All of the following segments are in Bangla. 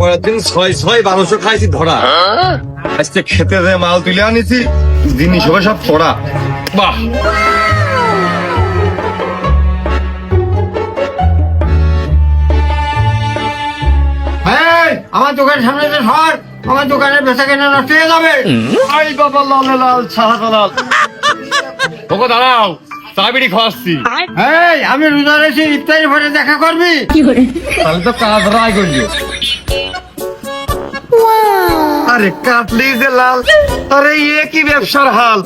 পরের দিন ছয় ছয় বারোশো খাইছি ধরা। আজকে খেতে যে মাল তুলে আনিছি জিনিস হবে সব পড়া। বাহ! আমার দোকানের সামনে যে সর আমার দোকানের বেচা কেনা নষ্ট হয়ে যাবে। আই বাবা লাল লাল ছাড়া লাল ওকে দাঁড়াও চা বিড়ি খাওয়াচ্ছি। এই আমি রোজা রেখে ইফতারি পরে দেখা করবি। তাহলে তো কাজ রায় করলি। আরে কাটলি যে লাল। আরে ইয়ে কি ব্যবসার হাল?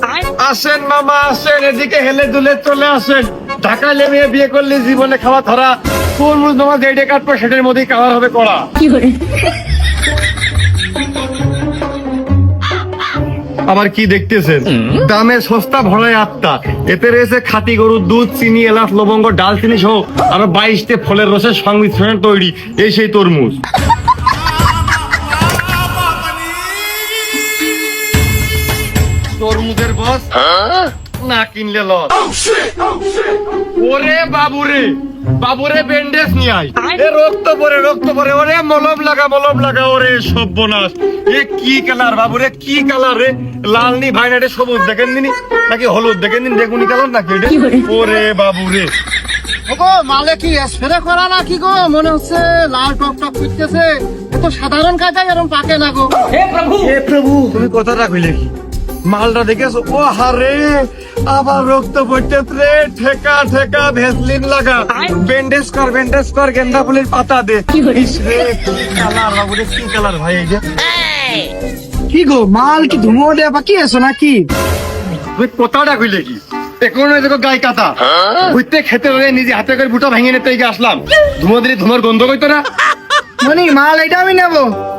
আসেন মামা আসেন এদিকে হেলে দুলে চলে আসেন। ঢাকা লেমিয়ে বিয়ে করলে জীবনে খাওয়া ধরা। কোন তোমার যেটা কাটবো সেটার মধ্যেই হবে করা? আবার কি দেখতেছেন? দামে সস্তা ভরায় আত্মা। এতে রয়েছে খাঁটি গরুর দুধ চিনি এলাচ লবঙ্গ ডালচিনি সহ আরও বাইশটে ফলের রসের সংমিশ্রণে তৈরি। এই সেই তরমুজ। তরমুজের বস? না কিনলে লস। ওরে বাবুরে বাবুরে ব্যান্ডেজ নিয়ে আয়। এ রক্ত পরে রক্ত পরে ওরে মলম লাগা মলম লাগা ওরে সর্বনাশ। এ কি কালার বাবুরে কি কালার রে? লাল নি ভাই না সবুজ দেখেন দিনি নাকি হলুদ দেখেন দিন বেগুনি কালার নাকি এটা ওরে বাবুরে। ওগো মালে কি স্প্রে করা না কি গো? মনে হচ্ছে লাল টক টক করতেছে এ তো সাধারণ কাজাই এরকম পাকে না গো। এ প্রভু তুমি কথাটা কইলে কি? মালটা দেখেছ? ও হারে আবার রক্ত পড়তেছে রে ঠেকা ঠেকা ভেসলিন লাগা। ব্যান্ডেজ কর ব্যান্ডেজ কর গেন্দা ফুলের পাতা দে। কি কালার বাবুরে কি কালার ভাই এই যে? কি গো মাল কি ধুমো দেয়া বাকি আছো নাকি? তুই কথাটা কইলে কি? এখন দেখো গাই কাটা। বুঝতে খেতে নিজে হাতে করে বুটা ভেঙে নিতে আসলাম। ধুমো দিলে ধুমোর গন্ধ কইতো না? মানে মাল এটা আমি নেব।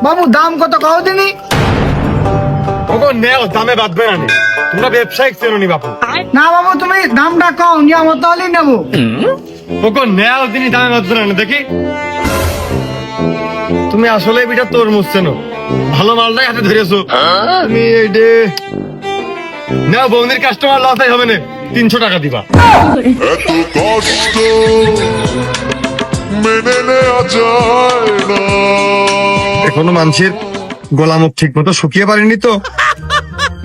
বাবু দাম কত কও দিনি? ওগো নেও দামে বাঁধবে না তোমরা ব্যবসায়িক চেরনি বাপু। না বাবু তুমি দামটা কও নিয়ে আমার তাহলেই নেব। ওগো নেও দিনই দামে বাঁধবে না দেখি। তুমি আসলে বিটা তোর মুছছে না ভালো মালটাই হাতে ধরেছো। তুমি যে বৌদির কাস্টমার লসাই হবে না। তিনশো টাকা দিবা। এত কষ্ট মেনে নেওয়া যায় না। এখনও মানুষের গলা মুখ ঠিক মতো শুকিয়ে পারেনি তো।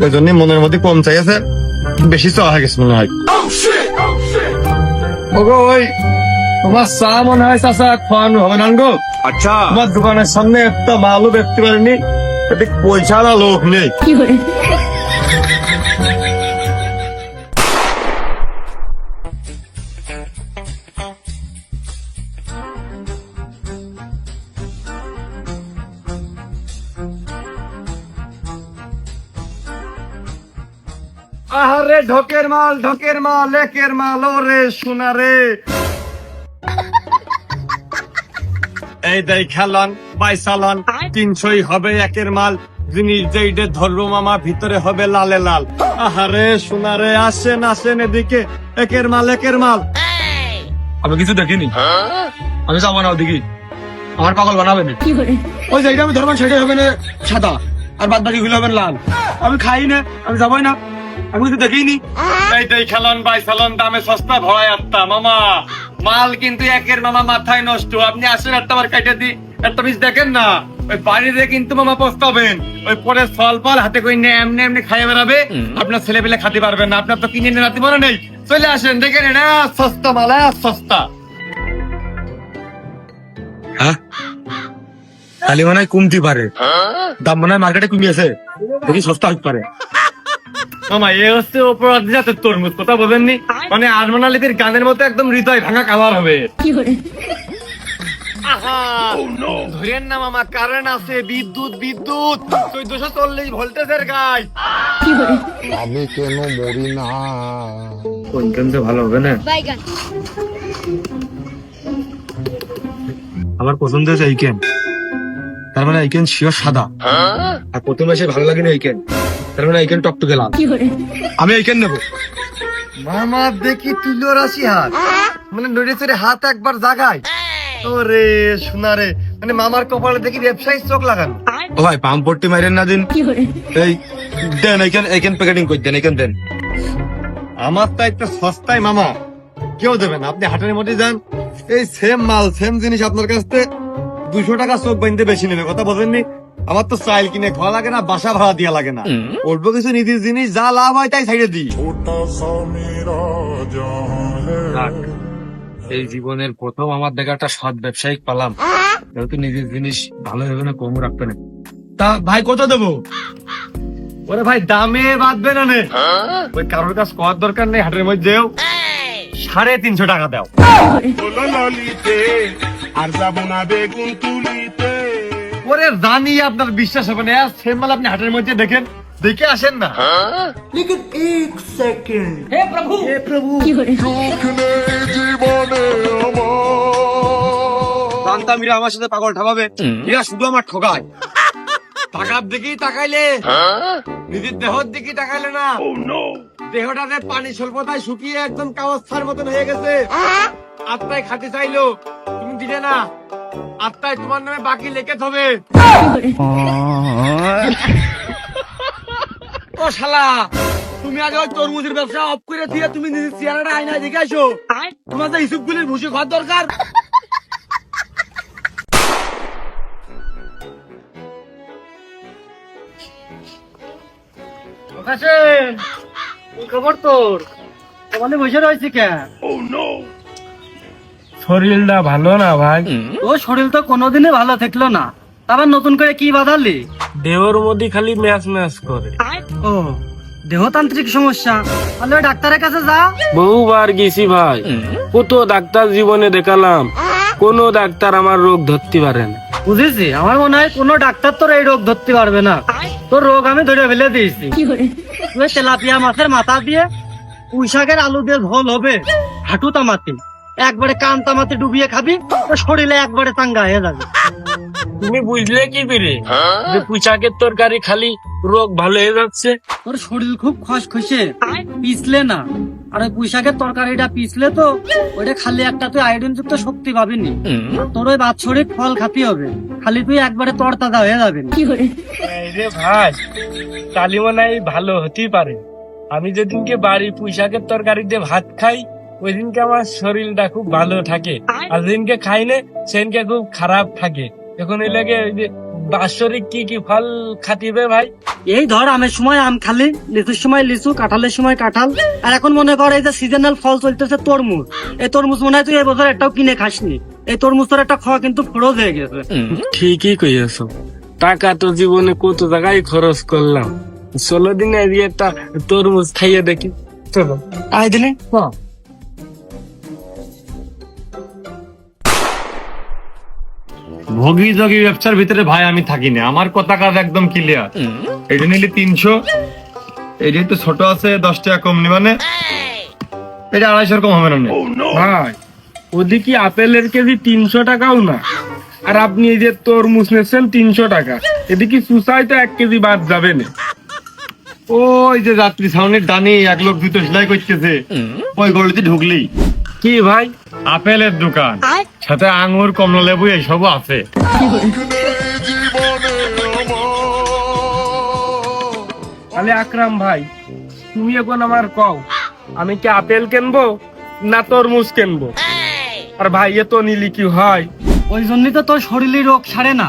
ওই জন্য মনের মধ্যে কম চাই আছে। বেশি চাওয়া হয়ে গেছে মনে হয়। ওগো ওই তোমার চা মনে হয় চাচা খাওয়ানো হবে না গো আচ্ছা। তোমার দোকানের সামনে একটা মালও দেখতে পারিনি। এতে পয়সা না লোক নেই আহারে ঢকের মাল ঢকের মাল একের মাল ওরে সোনা রে এই দেই খেলন বাইসালন তিনশোই হবে একের মাল জিনিস যেইটে ধরবো মামা ভিতরে হবে লালে লাল। আহারে সোনা রে আসেন আসেন এদিকে একের মাল একের মাল। আমি কিছু দেখিনি। আমি যাব না ওদিকে। আমার পাগল বানাবে না। ওই যেটা আমি ধরবেন সেটাই হবে না সাদা। আর বাদ বাকি গুলো হবে লাল। আমি খাই না আমি যাবোই না। আমি কিছু দেখিনি। এইটাই খেলন বাইসালন দামে সস্তা ভয় আত্মা মামা। মাল কিন্তু একের মামা মাথায় নষ্ট। আপনি আসেন একটা বার কাটে দি। একটা দেখেন না। ওই বাড়িতে কিন্তু মামা পস্তাবেন। ওই পরে ফল ফল হাতে করে নিয়ে এমনি এমনি খাইয়ে বেড়াবে। আপনার ছেলে পেলে খাতে পারবেন না। আপনার তো কিনে নিয়ে রাতে মনে নেই। চলে আসেন দেখে নেন সস্তা মাল সস্তা। হ্যাঁ? খালি মনে হয় কমতি পারে। দাম মনে হয় মার্কেটে কমিয়েছে দেখি সস্তা হতে পারে। মামা এ হচ্ছে অপরাধ জাতের তরমুজ কথা বোঝেননি মানে আরমানা গানের মতো একদম হৃদয় ভাঙা কালার হবে। ধরেন না মামা কারেন্ট আছে বিদ্যুৎ বিদ্যুৎ চোদ্দশো চল্লিশ ভোল্টেজের গাই আমি কেন মরি না? ভালো হবে না? আমার পছন্দ হয়েছে তার মানে শিওর সাদা? আর প্রথম মাসে ভালো লাগে না এইকেন তার মানে এইকেন টকটকে লাল আমি এইকেন নেব। মামা দেখি তুলো রাশি হাত। মানে নড়ে চড়ে হাত একবার জাগায় ওরে সোনা মানে মামার কপালে দেখি ব্যবসায়ী চোখ লাগান। ও ভাই পাম্প পট্টি মাইরেন না দিন। এই দেন এইকেন এইকেন প্যাকেটিং করে দেন এইকেন দেন। আমার তো একটা সস্তায় মামা। কেউ দেবে না। আপনি হাটের মধ্যে যান। এই সেম মাল সেম জিনিস আপনার কাছ থেকে। দুশো টাকা চোখ বাঁধতে বেশি নেবে কথা বোঝেননি আমার তো স্টাইল কিনে খাওয়া লাগে না বাসা ভাড়া দিয়া লাগে না। অল্প কিছু নীতির জিনিস যা লাভ হয় তাই সাইডে দিই। এই জীবনের প্রথম আমার দেখা একটা সৎ ব্যবসায়িক পালাম। যেহেতু নিজের জিনিস ভালো হবে না কম রাখবে না। তা ভাই কত দেবো? ওরে ভাই দামে বাঁধবে না ওই কারোর কাছে কর দরকার নেই হাটের মধ্যেও সাড়ে তিনশো টাকা দাও। আর যাব না বেগুন তুলিতে। ওরে জানি আপনার বিশ্বাস হবে না। সেম মাল আপনি হাটের মধ্যে দেখেন। দেখে আসেন না। জীবনে জানতাম এরা আমার সাথে পাগল ঠাপাবে এরা শুধু আমার ঠকায় টাকার দিকেই তাকাইলে। নিজের দেহর দিকে তাকাইলে না। দেহটাতে পানি স্বল্পতায় শুকিয়ে একদম কাগজের মতন হয়ে গেছে। আত্মায় খাতে চাইলো। তুমি দিলে না। আত্মায় তোমার নামে বাকি লেখে থবে। ও শালা, তুমি আগে ওই তরমুজের ব্যবসা অফ করে দিয়ে তুমি নিজের চেহারাটা আয়নায় দেখে আসো। তোমার যে ইসুপগুলির ভুসি খাওয়ার দরকার। খবর তোর? বসে রয়েছে কে শরীরটা ভালো না ভাই? ও শরীর তো কোনোদিনই ভালো থাকল না। আবার নতুন করে কি বাঁধালি? দেহর মধ্যে খালি ম্যাচ ম্যাচ করে। ও দেহতান্ত্রিক সমস্যা। তাহলে ডাক্তারের কাছে যা। বহুবার গেছি ভাই। কত ডাক্তার জীবনে দেখালাম। কোন ডাক্তার আমার রোগ ধরতে পারে না। বুঝেছি আমার মনে হয় কোনো ডাক্তার তোর এই রোগ ধরতে পারবে না। তোর রোগ আমি ধরে ফেলে দিয়েছি। তেলাপিয়া মাছের মাথা দিয়ে পুঁই শাকের আলু দিয়ে ঝোল হবে। হাঁটু তামাতি। একবারে কান তামাতে ডুবিয়ে খাবি শরীরে একবারে চাঙ্গা হয়ে যাবে। তুমি বুঝলে কি করে? যে পুঁচাকের তরকারি খালি রোগ ভালো হয়ে যাচ্ছে। তোর শরীর খুব খসখসে পিছলে না। আর ওই পুঁইশাকের তরকারিটা পিছলে তো ওইটা খালি একটা তুই আয়োডিন যুক্ত শক্তি পাবিনি। তোর ওই বাৎসরিক ফল খাতি হবে। খালি তুই একবারে তরতাজা হয়ে যাবি। এই রে ভাই কালি মনে হয় ভালো হতেই পারে। আমি যেদিনকে বাড়ি পুঁইশাকের তরকারি দিয়ে ভাত খাই ওই দিনকে আমার শরীরটা খুব ভালো থাকে। আর যেদিনকে খাই না সেদিনকে খুব খারাপ থাকে। এখন এই লাগে ওই যে বাৎসরিক কি কি ফল খাতিবে ভাই? এই ধর আমের সময় আম খালি লিচুর সময় লিচু কাঁঠালের সময় কাঁঠাল। আর এখন মনে কর এই যে সিজনাল ফল চলতেছে তরমুজ। এই তরমুজ মনে হয় তুই এই বছর একটাও কিনে খাসনি। এই তরমুজ তোর একটা খাওয়া কিন্তু ফরজ হয়ে গেছে। ঠিকই কইয়াছ। টাকা তো জীবনে কত জায়গায় খরচ করলাম। ষোলো দিনে একটা তরমুজ খাইয়ে দেখি। চলো। আয় দিলে? ভোগী ব্যবসার ভিতরে ভাই আমি থাকি না আমার কথা কাজ একদম ক্লিয়ার এটা নিলে তিনশো। এটাই তো ছোট আছে দশ টাকা কম নিবানে এটা আড়াইশোর কম হবে না ভাই ওদিকে আপেলের কেজি তিনশো টাকাও না। আর আপনি এই যে তরমুজ নিচ্ছেন তিনশো টাকা। এদিকে সুসাই তো এক কেজি বাদ যাবে না। ওই যে যাত্রী সামনের ডানে এক লোক দুটো সেলাই করতেছে। ওই গলিতে ঢুকলি। কি ভাই? আপেলের দোকান। সাথে আঙ্গুর কমলা লেবু এইসবও আছে। তাহলে আকরাম ভাই তুমি এখন আমার কও আমি কি আপেল কিনবো না তরমুজ কিনবো? আর ভাই এ তো নিলি কি হয়। ওই জন্যই তো তোর শরীরে রোগ সারে না।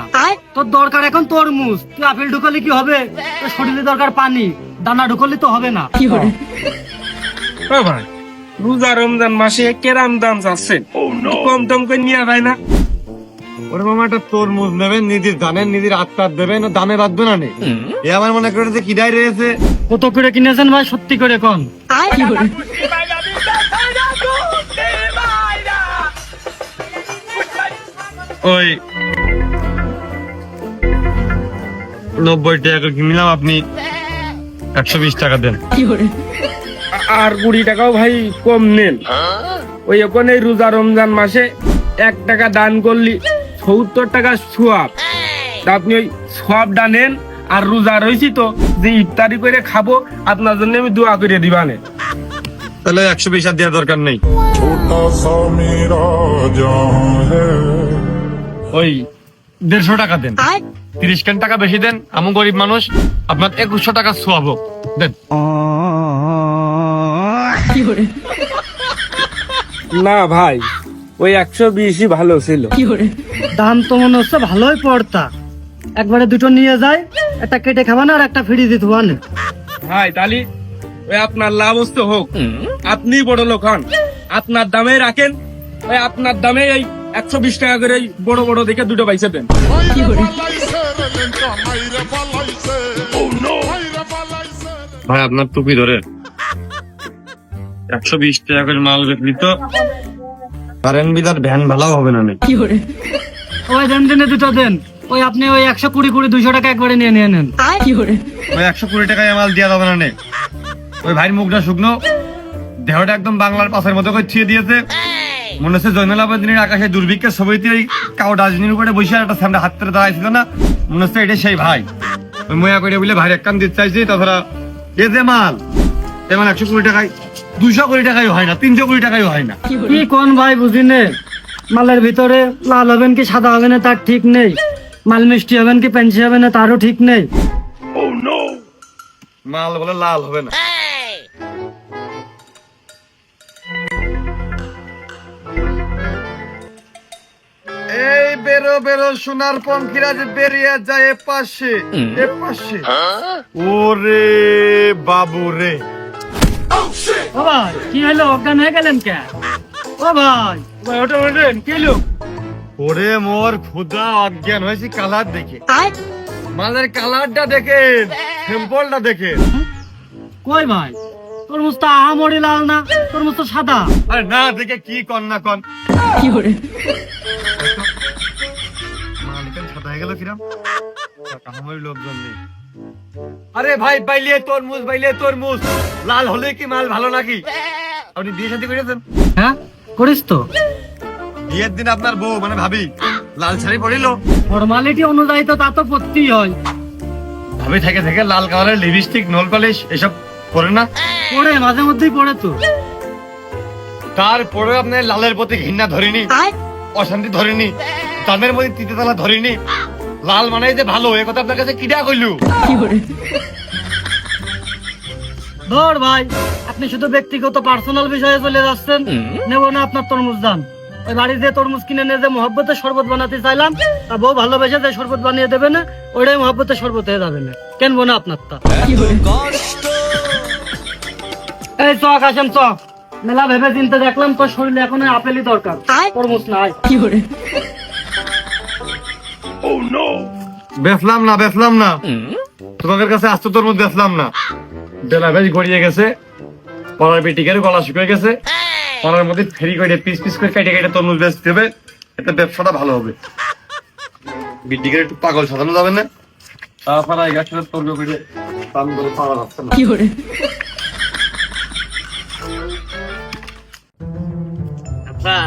তোর দরকার এখন তরমুজ। তুই আপেল ঢুকালে কি হবে? তোর শরীরে দরকার পানি। দানা ঢুকালে তো হবে না। ও ভাই রোজা রমজান মাসে কেরাম দাম যাচ্ছে। কম টম করে নিয়ে যায় না। ওরে মামা একটা তরমুজ নেবেন নিজের জানেন নিজের আত্মার দেবেন দামে বাঁধবে না নে। এ আমার মনে করে যে কিডাই রয়েছে। কত করে কিনেছেন ভাই? সত্যি করে কোন। ওই। নব্বই টাকা কিনলাম আপনি একশো বিশ টাকা দেন। আর কুড়ি টাকাও ভাই কম নেন। ওই ওখানে রোজা রমজান মাসে এক টাকা দান করলি সত্তর টাকা সোয়াব। আপনি ওই সোয়াবটা নেন আর রোজা রয়েছি তো যে ইফতারি করে খাব আপনার জন্য আমি দোয়া করে দিবানে তাহলে একশো পয়সা দেওয়ার দরকার নেই। ওই দেড়শো টাকা দেন। তিরিশ কেন টাকা বেশি দেন আমি গরিব মানুষ আপনার একুশশো টাকা সোয়াবো দেন। না ভাই ওই একশো বিশই ভালো ছিল। দাম তো মনে হচ্ছে ভালোই পড়তা। একবারে দুটো নিয়ে যায় একটা কেটে খাবা না আর একটা ফ্রি দিতে না ভাই তালি ওই আপনার লাভ হচ্ছে হোক। আপনি বড় লোক হন আপনার দামে রাখেন ওই আপনার দামে এই একশো বিশ টাকা করে বড় বড় দেখে দুটো পয়সা দেন। ভাই আপনার টুপি ধরে একশো বিশ টাকা করে মাল বিক্রি তো কারেন্ট বিদার ভ্যান ভালো হবে না নাকি? ওই দেন দিনে দুটো দেন। ওই আপনি ওই একশো কুড়ি কুড়ি দুশো টাকা একবারে নিয়ে নিয়ে নেন। ওই একশো কুড়ি টাকায় মাল দেওয়া যাবে না নে। ওই ভাইয়ের মুখটা শুকনো। দেহটা একদম বাংলার পাশের মতো করে ছিয়ে দিয়েছে। মনে হচ্ছে জৈনুল আবেদিনের আকাশে দুর্ভিক্ষের ছবিতে ওই কাউ ডাস্টবিনের উপরে বসে একটা সামনে হাত ধরে দাঁড়াইছিল না? মনে হচ্ছে এটা সেই ভাই। ওই ময়া করে বলে ভাই এক কান দিতে চাইছি তাছাড়া এ যে মাল এমন একশো টাকায় টাকায় হয় না তিনশো কুড়ি টাকায় হয় না। কি কোন ভাই মালের ভিতরে লাল হবেন কি সাদা হবে না তার ঠিক নেই। মাল মিষ্টি হবেন কি পেন্সি হবে না তারও ঠিক নেই। মাল বলে লাল হবে না। এই বেরো বেরো সোনার পঙ্খিরা যে বেরিয়ে যায় এ পাশে এ পাশে। ওরে বাবু রে। ও ভাই কি হলো? অজ্ঞান হয়ে গেলেন কে? ও ভাই ভাই ওটা ওঠেন কি হলো? ওরে মোর খুদা অজ্ঞান হয়েছি কালার দেখে। মালের কালারটা দেখেন সিম্পলটা দেখেন কই ভাই? তরমুজ তো আহামরি লাল না? তরমুজ তো সাদা? আরে না দেখে কি কন না কন মালিকের সাদা হয়ে গেল কিরাম? আমার লোকজন নেই। আরে ভাই বাইলে তরমুজ বাইলে তরমুজ। লাল হলে কি মাল ভালো নাকি? আপনি বিয়ে শাদী করেছেন? হ্যাঁ করিস তো। বিয়ের দিন আপনার বউ মানে ভাবি লাল শাড়ি পরিল। ফর্মালিটি অনুযায়ী তো তা তো পড়তেই হয়। ভাবি থেকে থেকে লাল কালারের লিপস্টিক নোল পালিশ এসব করে না? পড়ে মাঝে মধ্যেই পড়ে তো। তারপরে আপনার লালের প্রতি ঘৃণা ধরিনি অশান্তি ধরেনি তাদের মধ্যে তিতেতলা ধরেনি। লাল মানে যে ভালো এ কথা আপনার কাছে কিডা কইলু ধর ভাই আপনি শুধু ব্যক্তিগত পার্সোনাল বিষয়ে চলে যাচ্ছেন নেব না আপনার তরমুজ দাম ওই বাড়িতে তরমুজ কিনে নিয়ে যে মহব্বতের শরবত বানাতে চাইলাম তা বউ ভালোবেসে যে শরবত বানিয়ে দেবে না ওইটাই মহব্বতের শরবত হয়ে যাবে না। কেন না আপনার তা? এই চক আসেন চক মেলা ভেবে চিন্তে দেখলাম তোর শরীরে এখন আপেলই দরকার। তরমুজ নাই। বেচলাম না বেচলাম না। তোমাদের কাছে আসতো তোর মধ্যে বেচলাম না। ডেলাভেজ গড়িয়ে গেছে পড়ার বেটিকের গলা শুকিয়ে গেছে। পড়ার মধ্যে ফেরি করে পিস পিস করে কেটে কেটে তরমুজ বেচতে হবে এতে ব্যবসাটা ভালো হবে। বিটিকের একটু পাগল সাজানো যাবে না? তারপরে এই গাছটা তর্ক করে দাম দরে পাওয়া যাচ্ছে না। আব্বা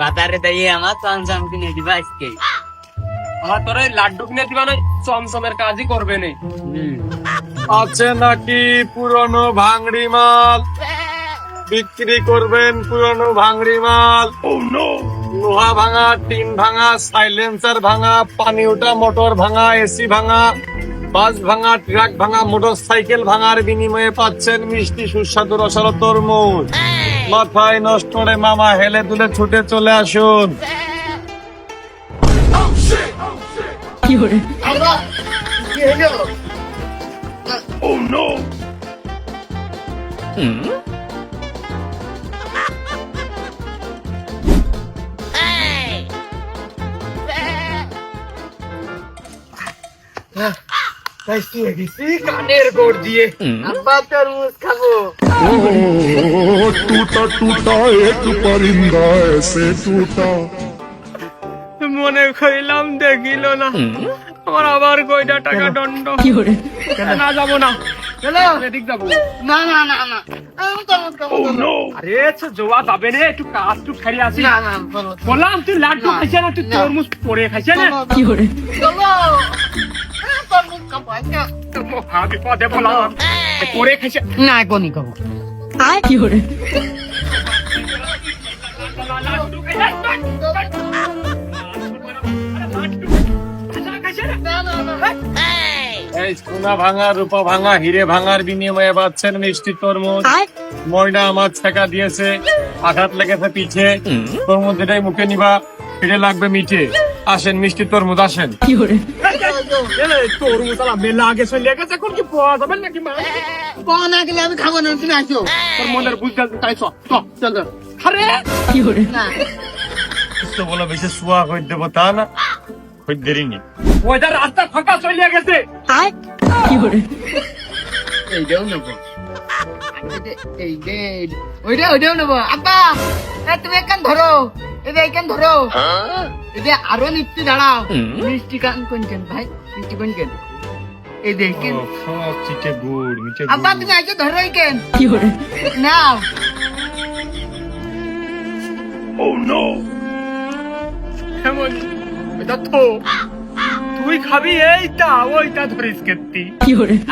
বাজারে দাঁড়িয়ে আমার চমচম কিনে দিবা আজকে। আমার তোর লাড্ডু কিনে দিবা না চমচমের কাজই করবে না। আছে নাকি পুরনো ভাঙড়ি মাল? বিক্রি করবেন পুরনো ভাঙড়ি মাল। লোহা ভাঙা টিন ভাঙা সাইলেন্সার ভাঙা পানি ওঠা মোটর ভাঙা এসি ভাঙা বাস ভাঙা ট্রাক ভাঙা মোটর সাইকেল ভাঙার বিনিময়ে পাচ্ছেন মিষ্টি সুস্বাদু রসালো তরমুজ। মাথায় নষ্ট রে মামা হেলে দুলে ছুটে চলে আসুন। কানের গোড় দিয়ে আব্বা তরমুজ খাবো ओ टूटा टूटा एक परिंदा ऐसे टूटा মনে কইলাম দেখিল না। আমার আবার কয়টা টাকা দণ্ড। না যাব না? এদিক যাব। না না না না। আরে জোয়া যাবে রে একটু কাজ টু খাই আসি বললাম তুই লাড্ডু খাইছে না তুই তরমুজ পরে খাইছে না? মহা বিপদে বললাম পরে খাইছে। না কোনি খাইছে। এই সোনা ভাঙা রূপা ভাঙা হিরে ভাঙার বিনিময়ে পাচ্ছেন মিষ্টি তরমুজ। ময়না আমার ছেকা দিয়েছে আঘাত লেগেছে পিঠে। তরমুজ এটাই মুখে নিবা এটা লাগবে মিঠে। আসেন মিষ্টি তরমুজ আসেন। তরমুজ মেলা আগে চলে গেছে এখন কি পাওয়া যাবে নাকি মা? পাওয়া না গেলে আমি খাব না তুমি আসো। তোর মনের বুঝতে তাই চল। আরে তো বলো বেশি শুয়া হয়ে দেবো তা না। হয়ে দেরি নেই। ওইটা রাস্তা ফাঁকা চলে গেছে। এইটাও নেব। এই যে ওইটা ওইটাও নেব। আব্বা এ, তুমি একখান ধরো। এই যে এইখান ধরো। এই যে আরও নিচ্ছি দাঁড়াও। মিষ্টি কান কোনছেন ভাই? মিষ্টি কোনছেন এই সব চিটে গুড় মিঠে আব্বা তুমি আইসো ধরো এইখান নাও। এমন এটা তো তুই খাবি এইটা ওইটা ধরিস কেত্তি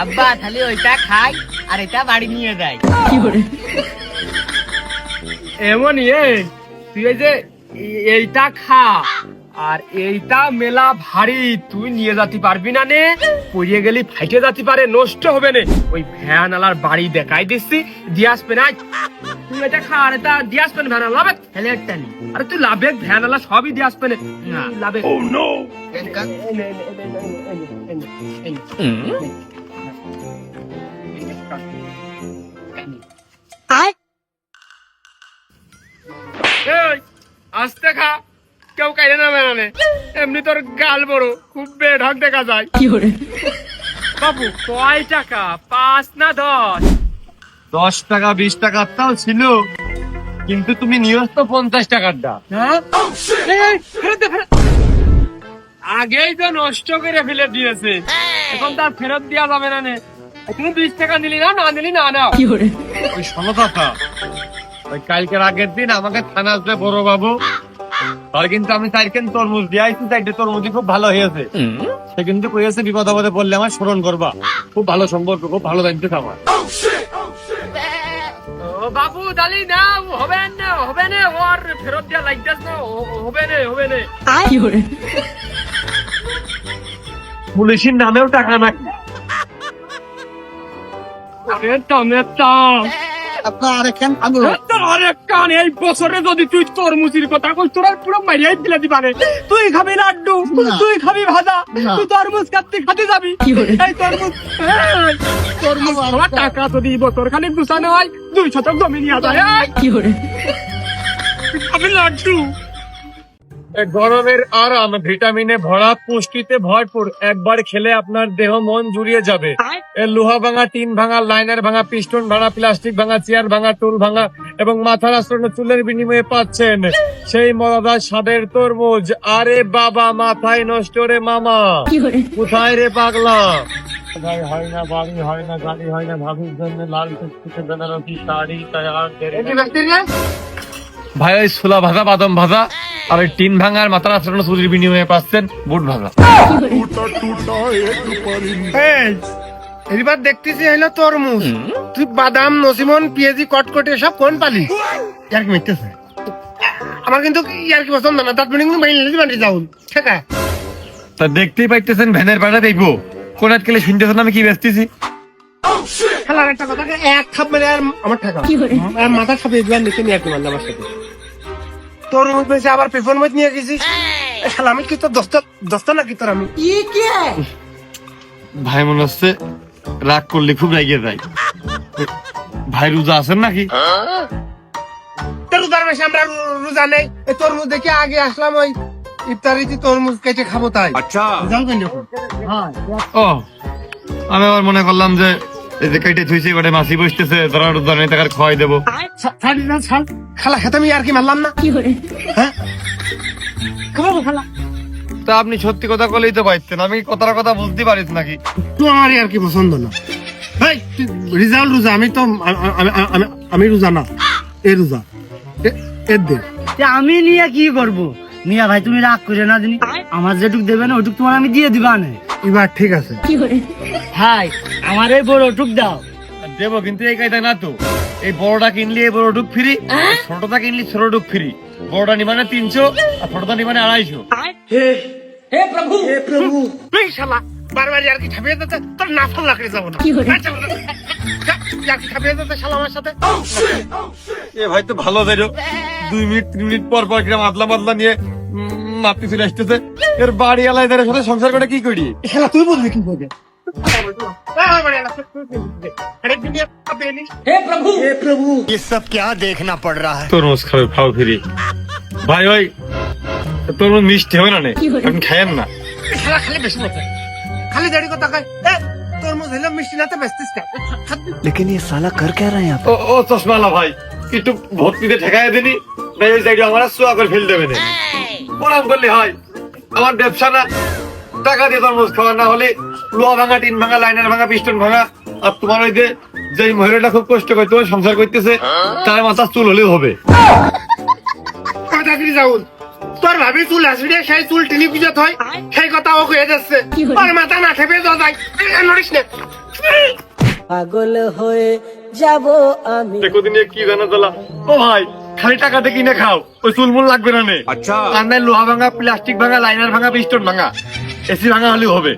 আব্বা তাহলে ওইটা খাই আর এটা বাড়ি নিয়ে যাই। তুই এই যে এইটা খা আর এইটা মেলা ভারী তুই নিয়ে যেতে পারবি না নে? পড়িয়ে গেলি ফাইটে যেতে পারে নষ্ট হবে না। ওই ভ্যান আলার বাড়ি দেখাই দিচ্ছি দিয়ে আসবে না। তুই এটা খা আর এটা দিয়ে আসবে না ভ্যান লাভে তাহলে একটা নি আরে তুই লাভে ভ্যান সবই দিয়ে আসবে না না। লাভে এনকা এই, আস্তে খা কেউ কাইলে না বেড়ানে এমনি তোর গাল বড় খুব বেঢক দেখা যায় কি বাবু কয় টাকা পাঁচ না দশ দশ টাকা বিশ টাকার তাও ছিল। কিন্তু তুমি নিয়েছ তো পঞ্চাশ টাকার দা হ্যাঁ? ফেরত। আগেই তো নষ্ট করে ফেলে দিয়েছে। এখন তার ফেরত দেওয়া যাবে না নে। তুমি বিশ টাকা নিলি না না নিলি না নাও। ওই টাকা ওই কালকের আগের দিন আমাকে থানা আসবে বড় বাবু আর কিন্তু আমি চাইছেন তরমুজ দিয়ে আইছি চাইতে তরমুজই খুব ভালো হয়েছে। সে কিন্তু কইয়াছে বিপদ আপদে পড়লে আমার স্মরণ করবা। খুব ভালো সম্পর্ক খুব ভালো দায়িত্ব খাবার ও বাবু দালি না হবে না হবে না ওর ফেরত দেওয়া লাগতেছ না হবে না হবে না। পুলিশের নামেও টাকা নাকি টমেটো আপনার আরেকখান খাব আরে এই বছরে যদি তুই তরমুজির কথা কই তোরা পুরো মারিয়াই ফেলে দিবারে তুই খাবি লাড্ডু তুই খাবি ভাজা তুই তরমুজ কাটতে খাতে যাবি। এই তরমুজ তরমুজ। আমার টাকা যদি বছর খানিক দুসানো হয় দুই শতক জমি নিয়ে যায় এই, তুই খাবি লাড্ডু। গরমের আরাম ভিটামিনে ভরা পুষ্টিতে ভরপুর। একবার খেলে আপনার দেহ মন জুড়িয়ে যাবে। লোহা ভাঙা টিন ভাঙা লাইনার ভাঙা পিস্টন ভাঙা প্লাস্টিক ভাঙা চেয়ার ভাঙা টুল ভাঙা এবং মাথার আশ্রয় চুলের বিনিময়ে পাচ্ছেন সেই মজাদার স্বাদের তরমুজ। আরে বাবা মাথায় নষ্ট রে মামা। কোথায় রে পাগলা? হয় না বাড়ি হয় না গাড়ি হয় না ভাবির জন্য লাল টুকটুকে বেনারসি শাড়ি ভাই ছোলা ভাজা বাদাম ভাজা। আর ওই টিন ভাঙার মাথার আশ্রানো সুজির বিনিময়ে পাচ্ছেন বুট ভাঙা। এবার দেখতেছি হইল তরমুজ। তুই বাদাম নসিমন পিএজি কটকটে সব কোন পালি? ইয়ার কি মিটতেছে আমার কিন্তু ইয়ার কি পছন্দ না তার মিনিং বাইলে বান্ডি যাও। ঠেকা। তা দেখতেই পাইতেছেন ভ্যানের পাড়া দেখব। কোন আটকেলে শুনতেছেন আমি কি ব্যস্তিছি? খেলার একটা কথা এক খাপ মানে আর আমার ঠেকা। আর মাথা খাপে দিবার নিচে নিয়ে কি বললাম আমার সাথে। তরমুজ পেয়েছে আবার পেপর মত নিয়ে গেছিস? শালা আমি কি তোর দশটা দশটা নাকি তোর আমি? ভাই মনে হচ্ছে রাগ করলে খুব রেগে যায় ভাই রোজা আছেন নাকি? তোর রোজার মাসে আমরা রোজা নেই। তরমুজ দেখে আগে আসলাম ওই ইফতারিতে তরমুজ কেটে খাব তাই। আচ্ছা। ও আমি আবার মনে করলাম যে এই যে কেটে থুইছি এবারে মাসি বসতেছে তারা তাকে খাওয়াই দেবো। ছাড়ি না ছাড় খালা খেতে আমি আর কি মারলাম না? হ্যাঁ? খালা। তা আপনি সত্যি কথা বলেই তো পাইতেন আমি কথার কথা বুঝতে পারিস নাকি? তো আমারই আর কি পছন্দ না। ভাই রিজাল্ট রোজা আমি তো আমি- রোজা না এ রোজা। এ- এর দে। আমি নিয়ে কি করব? মিয়া ভাই তুমি রাগ করে না জানি আমার যেটুক দেবে না ওটুক তোমার আমি দিয়ে দিবা না এবার ঠিক আছে ভাই আমার এই বড় টুক দাও দেবো কিন্তু এই কায়দা না তো এই বড়টা কিনলি এই বড়টুক ফ্রি ছোটটা কিনলি ছোটটুক ফ্রি বড়টা নিবানে তিনশো আর ছোটটা নিবানে আড়াইশো এই শালা বারবার আর কি ছাপিয়ে দিতে তোর নাফল লাকড়ে যাব না আচ্ছা, আর কি ছাপিয়ে দিতে শালা আমার সাথে এ ভাই তো ভালো যাইরো দুই মিনিট তিন মিনিট পর পর কিরম আদলা বাদলা নিয়ে মাপতে চলে আসতেছে। এর বাড়ি আলাই এদের সাথে সংসার করে কি করি? খেলা তুই বলবি কি করবে তরমুজ খাবে ফাও ফিরি। ভাই ভাই তরমুজ মিষ্টি হবে না নে? আপনি খায়েন না। খেলা খালি বেশি মতো খালি দাড়ি কথা কয় এ, তরমুজ হইলে মিষ্টি না তো বেচতিস কে? ও ও চশমালা ভাই একটু ভর্তিতে ঠেকায় দিনি না এই সাইডে আমার সোয়া করে ফেল দেবে না। প্রণাম করলে হয়। আমার ব্যবসা না টাকা দিয়ে তরমুজ খাওয়া না হলে লোহা ভাঙা টিন ভাঙা লাইনার ভাঙা পিস্টন ভাঙা আর তোমার ওই যে যে মহিলাটা খুব কষ্ট করে তোমার সংসার করতেছে তার মাথা চুল হলেও হবে। কথা কি যাউন তোর ভাবি চুল আসবি সেই চুল টিনি পিজত হয় সেই কথা ও কয়ে যাচ্ছে। তোর মাথা না খেপে এ, নড়িস না। পাগল হয়ে যাব আমি। দেখো দিন কি জানা তোলা? ও ভাই খালি টাকাতে কিনে খাও। ওই চুলমুল লাগবে না নে। আচ্ছা। আর নাই লোহা ভাঙা প্লাস্টিক ভাঙা লাইনার ভাঙা পিস্টন ভাঙা। এসি ভাঙা হলেও হবে।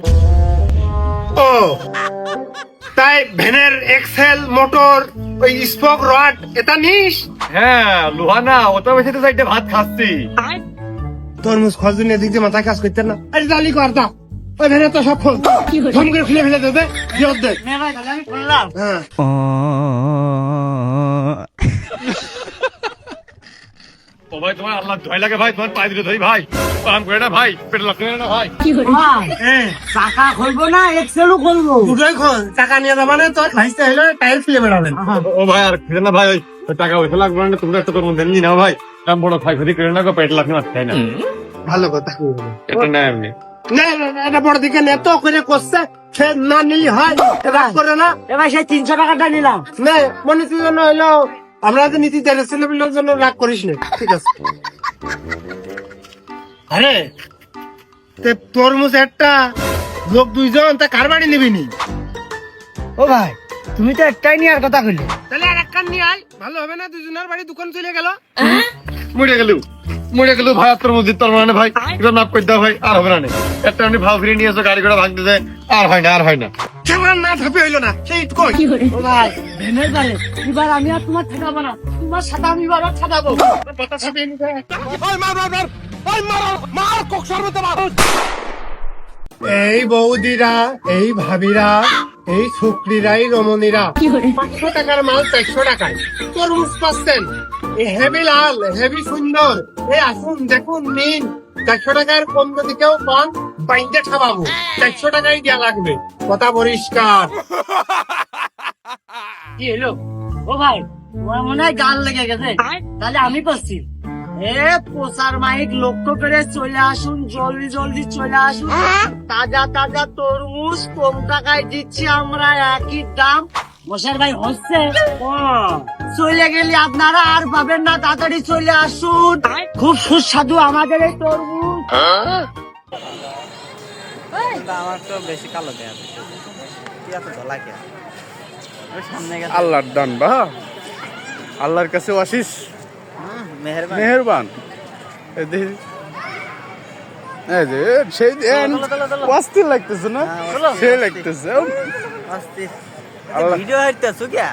ও তাই ভ্যানের এক্সেল মোটর ওই স্পোক রড এটা নিস? হ্যাঁ লোহা না ওটা বেশি তো সাইডে ভাত খাচ্ছি। তরমুজ এদিক দিয়ে মাথায় কাজ করতে না। আরে জালি করতা ওই ভ্যানে তো সব ফোন করে খুলে ফেলে দেবে। দিয়ত দে। আমি হ্যাঁ। ও ভাই তোমার আল্লাহ ভয় লাগে ভাই তোমার পায়ে দিলে ধরি ভাই। আরাম করে না ভাই পেট লাগবে না ভাই। ভাই, চাকা খুলবো না এক্সেলও খুলবো। দুটোই খন টাকা নিয়ে যাবা না তোর ভাইসতে হইল টায়ার খুলে বেড়াবেন ও ভাই আর খেলে না ভাই ওই টাকা পয়সা লাগবে না তোমরা একটা তোর মধ্যে নিয়ে নাও ভাই। এরকম বড় খাই ফেরি করে না পেট লাগবে না খাই না। ভালো কথা। এটা না এমনি না না, না, এটা বড় দিকে এত করে করছে সে না নিলি হয় রাগ করে না। এবার সেই তিনশো টাকাটা নিলাম। না মনে জন্য হইল আমরা তো নীতি দেড় ছেলেপিলের জন্য রাগ করিস না ঠিক আছে? আরে তে তরমুজ একটা লোক দুইজন তা কার বাড়ি নিবি নি? ও ভাই তুমি তো একটাই নিয়ে আর কথা কইলে। তাহলে আর একখান নিয়ে আয় ভালো হবে না দুজনের বাড়ি দোকান চলে গেল। মরে গেলু মরে গেলু ভাই আর তোর মধ্যে তোর মানে ভাই। এটা মাফ করে দাও ভাই আর হবে না একটা আমি ভাও ফিরে নিয়ে এসো গাড়ি ঘোড়া ভাঙতে যায় আর হয় না আর হয় না। না ধাপে হইল না সেই কই? ভাই এবার আমি আর তোমার ঠেকাবো না। তোমার সাথে আমি এবার আর ঠেকাবো। কথা ছাপিয়ে নিতে এই বৌদিরা এই ভাবিরা এই শুক্রিরাই রমণীরা। পাঁচশো টাকার মাল চারশো টাকায়। তরমুজ পাচ্ছেন হেভি লাল হেভি সুন্দর। এই আসুন দেখুন নিন। চারশো টাকার কম যদি কেউ পান বাইন্দে খাওয়াবো। চারশো টাকাই দেওয়া লাগবে। কথা পরিষ্কার। কি হলো? ও ভাই তোমার মনে হয় গাল লেগে গেছে? তাহলে আমি করছি এ পোষার মাইক লক্ষ্য করে চলে আসুন জলদি জলদি চলে আসুন। তাজা তাজা তরমুজ কম টাকায় দিচ্ছি আমরা একই দাম। মশার ভাই হচ্ছে? ও, চলে গেলে আপনারা আর পাবেন না তাড়াতাড়ি চলে আসুন। খুব সুস্বাদু আমাদের এই তরমুজ। আল্লাহর দান বা। আল্লাহর কাছে আসিস মেহেরবান। এই যে সেই অস্থির লাগতেছে না? সেই লাগতেছে আল্লাহ। ভিডিও হাইতেছো কে?